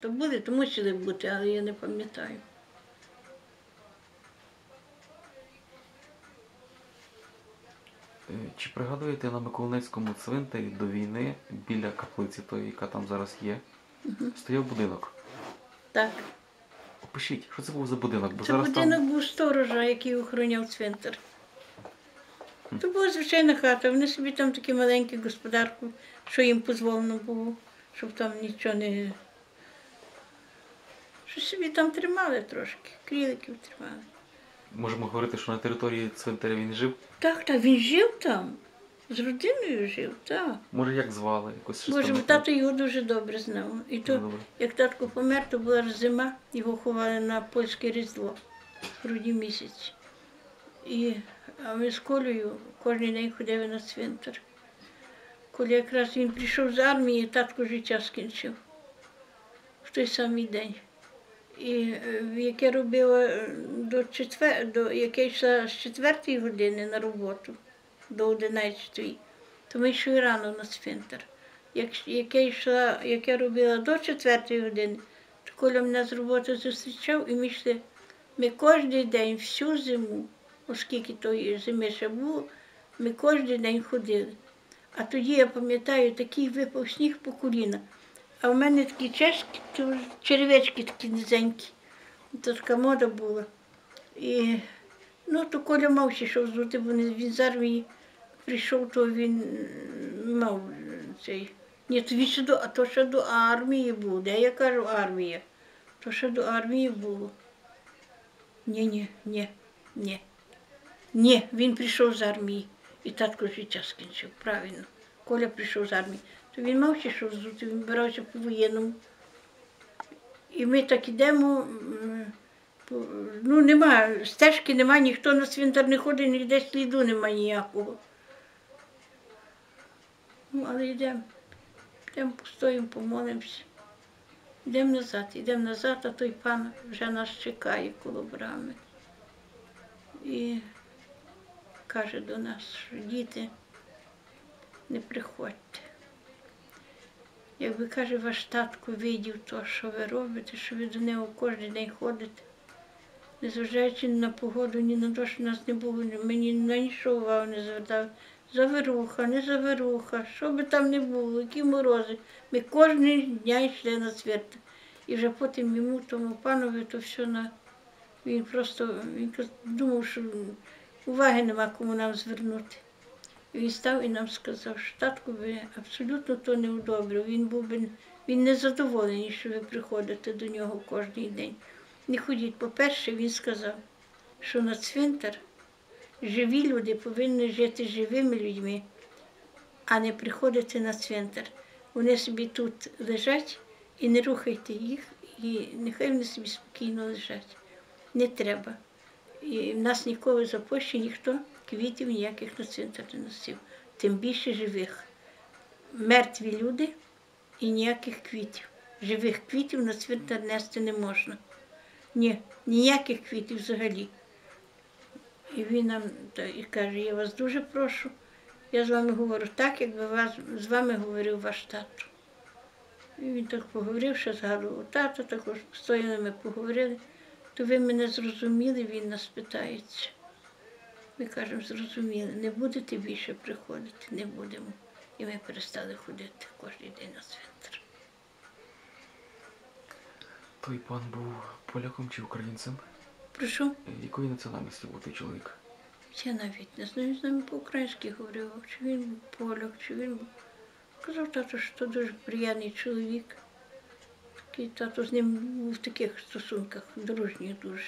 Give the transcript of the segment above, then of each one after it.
То буде, то мусили бути, але я не пам'ятаю. Е, Чи пригадуєте на Миколаївському цвинтарі до війни біля каплиці, тої, яка там зараз є, стояв будинок? Так. Опишіть, що це був за будинок? Бо Це зараз будинок там був сторожа, який охороняв цвинтар. Це була звичайна хата. Вони собі там такі маленькі господарку, що їм дозволено було, щоб там нічого не. Що собі там тримали трошки, кріликів тримали. можемо говорити, що на території цвинтаря він жив. Так, так, він жив там. З родиною жив, так. Може, як звали? Якось щось Боже, там тато його дуже добре знав. І Ну, то, добре. як татко помер, то була ж зима, його ховали на польське різдво в грудні місяці. І а ми з Колею кожен день ходили на цвинтар. Коли якраз він прийшов з армії, татко життя скінчив в той самий день. І е, яке робила е, до четвер... до йшла з четвертої години на роботу до одинадцятої, то ми йшли рано на цвинтар. Як, яке йшла, яке робила до четвертої години, то Коля мене з роботи зустрічав і ми. Ми кожен день, всю зиму, оскільки тої зими ще було, ми кожен день ходили. А тоді я пам'ятаю, такий випав сніг по коліна. А в мене такі чешки, то черевички такі низенькі. То така мода була. І ну, то Коля мав ще що взути, бо він з армії прийшов, то він мав цей. Ні, то він ще до, а то ще до армії був. Де я кажу армія? То ще до армії було. Ні, ні, ні, ні. Ні, він прийшов з армії. І татко життя скінчив, правильно. Коля прийшов з армії. То він мав ще що взути, він бирався по воєнному. І ми так ідемо. Ну, нема, стежки нема, ніхто на цвинтар не ходить, ніде сліду нема ніякого. Ну, але йдемо. Йдемо, постоїмо, помолимося. Йдемо назад, йдемо назад, а той пан вже нас чекає коло брами. І каже до нас, що діти, не приходьте. Якби каже ваш татко видів то, що ви робите, що ви до нього кожен день ходите, незважаючи на погоду, ні на те, що нас не було, ні- мені на нічого увагу не звертав. Заверуха, не заверуха, що би там не було, які морози. Ми кожного дня йшли на цвірт. І вже потім йому, тому панові, то все на. Він просто він думав, що уваги нема кому нам звернути. Він став і нам сказав, що татко би абсолютно то не удобрив. Він був би він не задоволений, що ви приходите до нього кожен день. Не ходіть. По-перше, він сказав, що на цвинтар живі люди повинні жити живими людьми, а не приходити на цвинтар. Вони собі тут лежать і не рухайте їх, і нехай вони собі спокійно лежать. Не треба. І в нас ніколи за Польщі ніхто квітів ніяких на цвинтар не носив, тим більше живих. Мертві люди і ніяких квітів. Живих квітів на цвинтар нести не можна. Ні, ніяких квітів взагалі. І він нам і каже, я вас дуже прошу, я з вами говорю так, якби вас, з вами говорив ваш тато. І він так поговорив, що згадував тато, також постояли ми поговорили, то ви мене зрозуміли, він нас питається. Ми кажемо, зрозуміли, не будете більше приходити, не будемо. І ми перестали ходити кожен день на цвинтар. Той пан був поляком чи українцем? Прошу, Якої національності був той чоловік? я навіть не знаю, з нами по-українськи говорив, чи він був поляк, чи він був. Казав тато, що дуже приємний чоловік. Такий тато з ним був в таких стосунках, дружніх дуже.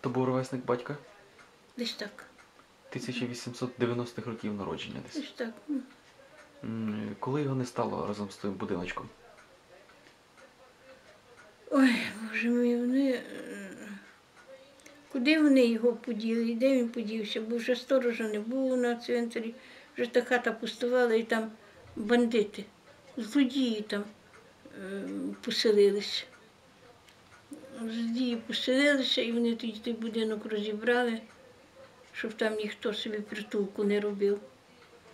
То був ровесник батька Десь так, 1890-х років народження десь. десь так. ну. М, Коли його не стало разом з тим будиночком? Ой, боже мій, вони. е, Куди вони його поділи? і Де він подівся? Бо вже сторожа не було на цвинтарі, вже та хата пустувала і там бандити, злодії там е, поселилися. Злодії поселилися і вони тоді той будинок розібрали, щоб там ніхто собі притулку не робив.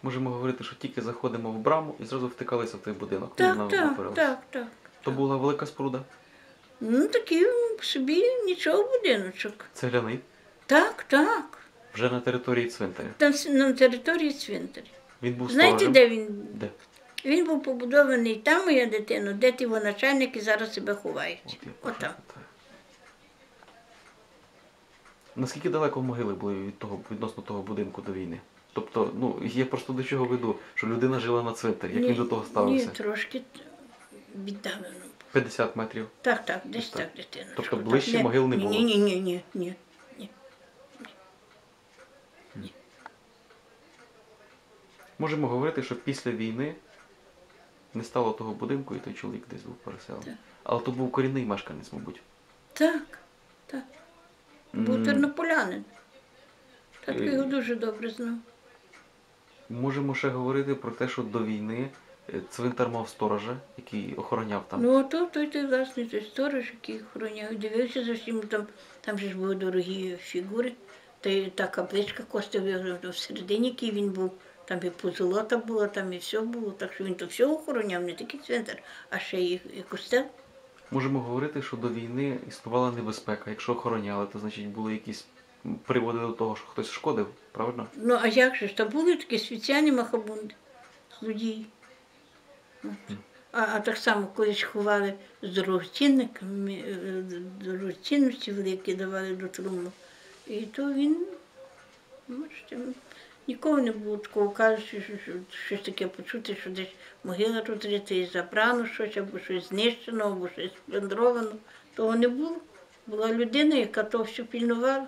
Можемо говорити, що тільки заходимо в браму і зразу втикалися в той будинок. Так, Ну, так, наперед. так, так. То була велика споруда. Ну, такий собі нічого будиночок. Цегляний. Так, так. Вже на території цвинтаря. Там на території цвинтаря. Він був Знаєте, де він? Де? Він був побудований там, моя дитино, де ті його начальники зараз себе ховають. От я про що Отам. питаю. Наскільки далеко могили були від того, відносно того будинку до війни? Тобто, ну, я просто до чого веду, що людина жила на цвинтарі. Як він до того ставився? Ні, трошки віддалено. 50 метрів. Так, так, десь так. так, дитина. Тобто ближче могил не було? Ні, ні, ні, ні, ні. Можемо говорити, що після війни не стало того будинку, і той чоловік десь був переселений. Але то був корінний мешканець, мабуть. Так, так. Був тернополянин. Татко Е. його дуже добре знав. Можемо ще говорити про те, що до війни е, цвинтар мав сторожа, який охороняв там. Ну, а то той той власний той сторож, який охороняв, дивився за всім, там, там же ж були дорогі фігури. Та, й та капличка Костові всередині, який він був, там і позолота була, там і все було. Так що він то все охороняв, не тільки цвинтар, а ще і костел. Можемо говорити, що до війни існувала небезпека. Якщо охороняли, то значить були якісь приводи до того, що хтось шкодив, правильно? Ну, а як же ж? Та були такі світяні махабунди, злодії. А, а так само колись ховали з дорогоцінниками, е, дорогоцінності великі давали до труму. І то він, бачите, ніколи не було такого, кажуть, що, що, що щось таке почути, що десь могила розрита і забрано щось, або щось знищено, або щось сплендровано. Того не було. Була людина, яка то все пільнувала.